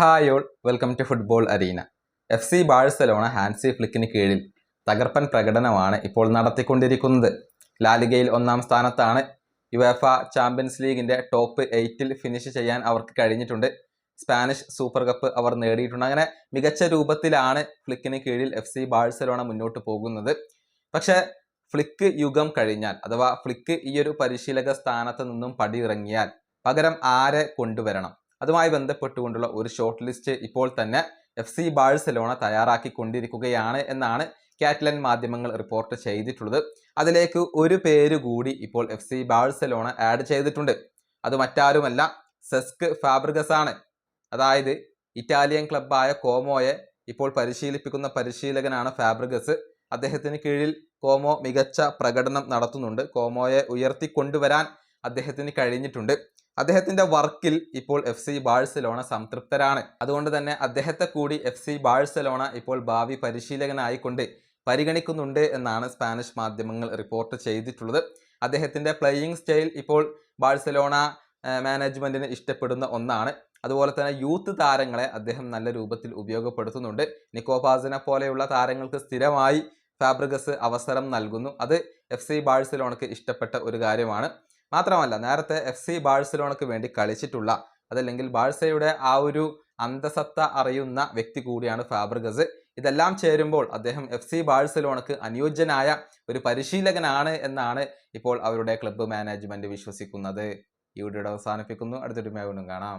Hi all welcome to football arena F C Barcelona Hansi ഫ്ലിക്കിന് കീഴിൽ തകർപ്പൻ പ്രകടനമാണ് ഇപ്പോൾ നടത്തിക്കൊണ്ടിരിക്കുന്നത്. ലാലിഗയിൽ ഒന്നാം സ്ഥാനത്താണ് യുവേഫ ചാമ്പ്യൻസ് ലീഗിന്റെ ടോപ്പ് എയ്റ്റിൽ ഫിനിഷ് ചെയ്യാൻ അവർക്ക് കഴിഞ്ഞിട്ടുണ്ട്. സ്പാനിഷ് സൂപ്പർ കപ്പ് അവർ നേടിയിട്ടുണ്ട്. അങ്ങനെ മികച്ച രൂപത്തിലാണ് ഫ്ലിക്കിന് കീഴിൽ എഫ് സി ബാഴ്സലോണ മുന്നോട്ട് പോകുന്നത്. പക്ഷേ ഫ്ലിക്ക് യുഗം കഴിഞ്ഞാൽ അഥവാ ഫ്ലിക്ക് ഈയൊരു പരിശീലക സ്ഥാനത്ത് നിന്നും പടിയിറങ്ങിയാൽ പകരം ആരെ കൊണ്ടുവരണം? അതുമായി ബന്ധപ്പെട്ടുകൊണ്ടുള്ള ഒരു ഷോർട്ട് ലിസ്റ്റ് ഇപ്പോൾ തന്നെ എഫ് സി ബാഴ്സലോണ തയ്യാറാക്കിക്കൊണ്ടിരിക്കുകയാണ് എന്നാണ് കാറ്റലൻ മാധ്യമങ്ങൾ റിപ്പോർട്ട് ചെയ്തിട്ടുള്ളത്. അതിലേക്ക് ഒരു പേര് കൂടി ഇപ്പോൾ എഫ് സി ബാഴ്സലോണ ആഡ് ചെയ്തിട്ടുണ്ട്. അത് മറ്റാരുമല്ല സെസ്ക് ഫാബ്രിഗസ് ആണ്. അതായത് ഇറ്റാലിയൻ ക്ലബ്ബായ കോമോയെ ഇപ്പോൾ പരിശീലിപ്പിക്കുന്ന പരിശീലകനാണ് ഫാബ്രിഗസ്. അദ്ദേഹത്തിന് കീഴിൽ കോമോ മികച്ച പ്രകടനം നടത്തുന്നുണ്ട്. കോമോയെ ഉയർത്തിക്കൊണ്ടുവരാൻ അദ്ദേഹത്തിന് കഴിഞ്ഞിട്ടുണ്ട്. അദ്ദേഹത്തിന്റെ വർക്കിൽ ഇപ്പോൾ എഫ് സി ബാഴ്സലോണ സംതൃപ്തരാണ്. അതുകൊണ്ട് തന്നെ അദ്ദേഹത്തെ കൂടി എഫ് സി ബാഴ്സലോണ ഇപ്പോൾ ഭാവി പരിശീലകനായിക്കൊണ്ട് പരിഗണിക്കുന്നുണ്ട് എന്നാണ് സ്പാനിഷ് മാധ്യമങ്ങൾ റിപ്പോർട്ട് ചെയ്തിട്ടുള്ളത്. അദ്ദേഹത്തിന്റെ പ്ലേയിങ് സ്റ്റൈൽ ഇപ്പോൾ ബാഴ്സലോണ മാനേജ്മെന്റിന് ഇഷ്ടപ്പെടുന്ന ഒന്നാണ്. അതുപോലെ തന്നെ യൂത്ത് താരങ്ങളെ അദ്ദേഹം നല്ല രൂപത്തിൽ ഉപയോഗപ്പെടുത്തുന്നുണ്ട്. നിക്കോപാസിനെ പോലെയുള്ള താരങ്ങൾക്ക് സ്ഥിരമായി ഫാബ്രിഗസ് അവസരം നൽകുന്നു. അത് എഫ് സി ബാഴ്സലോണക്ക് ഇഷ്ടപ്പെട്ട ഒരു കാര്യമാണ്. മാത്രമല്ല നേരത്തെ എഫ് സി ബാഴ്സലോണക്ക് വേണ്ടി കളിച്ചിട്ടുള്ള അതല്ലെങ്കിൽ ബാഴ്സയുടെ ആ ഒരു അന്തസത്ത അറിയുന്ന വ്യക്തി കൂടിയാണ് ഫാബ്രഗസ്. ഇതെല്ലാം ചേരുമ്പോൾ അദ്ദേഹം എഫ് സി ബാഴ്സലോണക്ക് അനുയോജ്യനായ ഒരു പരിശീലകനാണ് എന്നാണ് ഇപ്പോൾ അവരുടെ ക്ലബ്ബ് മാനേജ്മെന്റ് വിശ്വസിക്കുന്നത്. ഈ വീഡിയോ അവസാനിപ്പിക്കുന്നു. അടുത്തൊരു വീണ്ടും കാണാം.